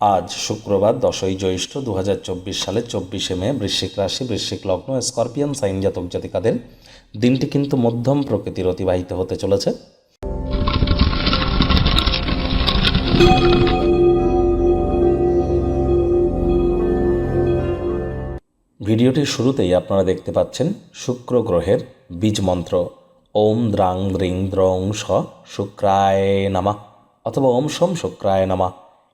আজ শুক্রবার দশই জ্যৈষ্ঠ দু সালের চব্বিশে মে বৃশ্চিক রাশি, বৃশ্চিক লগ্ন, স্করপিয়ান সাইন জাতক জাতিকাদের। দিনটি কিন্তু মধ্যম প্রকৃতির অতিবাহিত হতে চলেছে। ভিডিওটির শুরুতেই আপনারা দেখতে পাচ্ছেন শুক্র গ্রহের বীজ মন্ত্র। ওম দ্রাং দ্রিং দ্রং স শুক্রায় নামা অথবা ওম সোম শুক্রায় নামা।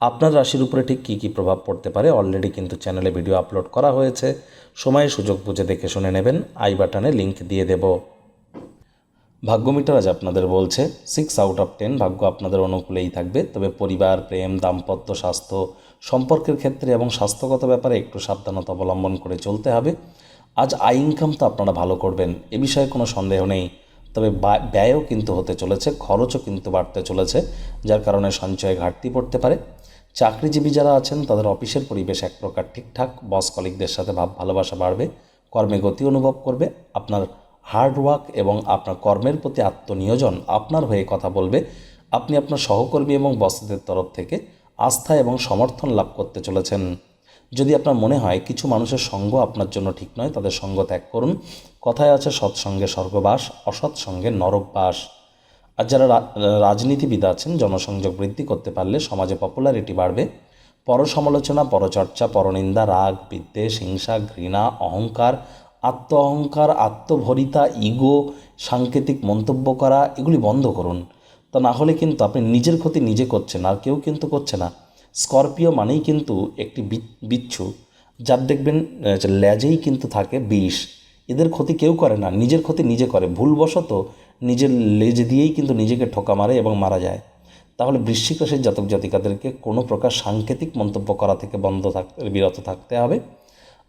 আপনার রাশির উপরে ঠিক কী কী প্রভাব পড়তে পারে? অলরেডি কিন্তু চ্যানেলে ভিডিও আপলোড করা হয়েছে। সময় সুযোগ বুঝে দেখে শুনে নেবেন। আই বাটনে লিংক দিয়ে দেব। ভাগ্য মিটার আজ আপনাদের বলছে সিক্স আউট অফ টেন ভাগ্য আপনাদের অনুকূলেই থাকবে। তবে পরিবার, প্রেম, দাম্পত্য, স্বাস্থ্য সম্পর্কের ক্ষেত্রে এবং স্বাস্থ্যগত ব্যাপারে একটু সাবধানতা অবলম্বন করে চলতে হবে। আজ আই ইনকাম তো আপনারা ভালো করবেন, এ বিষয়ে কোনো সন্দেহ নেই। তবে ব্যয়ও কিন্তু হতে চলেছে, খরচও কিন্তু বাড়তে চলেছে, যার কারণে সঞ্চয়ে ঘাটতি পড়তে পারে। চাকরিজীবী যারা আছেন, তাদের অফিসের পরিবেশ এক প্রকার ঠিকঠাক। বস কলিকদের সাথে ভাব, ভালোবাসা বাড়বে, কর্মে গতি অনুভব করবে। আপনার হার্ড ওয়ার্ক এবং আপনার কর্মের প্রতি আত্মনিয়োজন আপনার হয়ে কথা বলবে। আপনি আপনার সহকর্মী এবং বসদের তরফ থেকে আস্থা এবং সমর্থন লাভ করতে চলেছেন। যদি আপনার মনে হয় কিছু মানুষের সঙ্গ আপনার জন্য ঠিক নয়, তাদের সঙ্গ ত্যাগ করুন। কথায় আছে, সৎসঙ্গে স্বর্গবাস অসৎ সঙ্গে নরকবাস। আর যারা রাজনীতিবিদ আছেন, জনসংযোগ বৃদ্ধি করতে পারলে সমাজে পপুলারিটি বাড়বে। পর সমালোচনা পরচর্চা, পরনিন্দা, রাগ, বিদ্বেষ, হিংসা, ঘৃণা, অহংকার আত্ম অহংকার আত্মভরিতা, ইগো, সাংকেতিক মন্তব্য করা, এগুলি বন্ধ করুন। তা না হলে কিন্তু আপনি নিজের ক্ষতি নিজে করছেন, আর কেউ কিন্তু করছে না। স্করপিও মানেই কিন্তু একটি বিচ্ছু। যার দেখবেন ল্যাজেই কিন্তু থাকে বিষ। এদের ক্ষতি কেউ করে না, নিজের ক্ষতি নিজে করে। ভুলবশত নিজের লেজ দিয়েই কিন্তু নিজেকে ঠোকা মারে এবং মারা যায়। তাহলে বৃশ্চিক রাশির জাতক জাতিকাদেরকে কোনো প্রকার সাংকেতিক মন্তব্য করা থেকে বন্ধ থাকতে বিরত থাকতে হবে।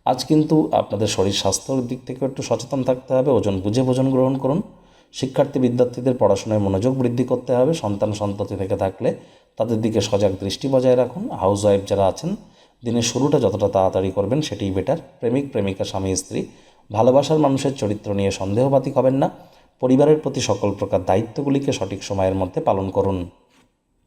আজ কিন্তু আপনাদের শরীর স্বাস্থ্যের দিক থেকে একটু সচেতন থাকতে হবে, ওজন বুঝে ভোজন গ্রহণ করুন। শিক্ষার্থী, বিদ্যার্থীদের পড়াশোনায় মনোযোগ বৃদ্ধি করতে হবে। সন্তান সন্ততি থেকে থাকলে তাদের দিকে সজাগ দৃষ্টি বজায় রাখুন। হাউস ওয়াইফ যারা আছেন, দিনের শুরুটা যতটা তাড়াতাড়ি করবেন সেটিই বেটার। প্রেমিক, প্রেমিকা, স্বামী, স্ত্রী, ভালোবাসার মানুষের চরিত্র নিয়ে সন্দেহবাতিক হবেন না। পরিবারের প্রতি সকল প্রকার দায়িত্বগুলিকে সঠিক সময়ের মধ্যে পালন করুন।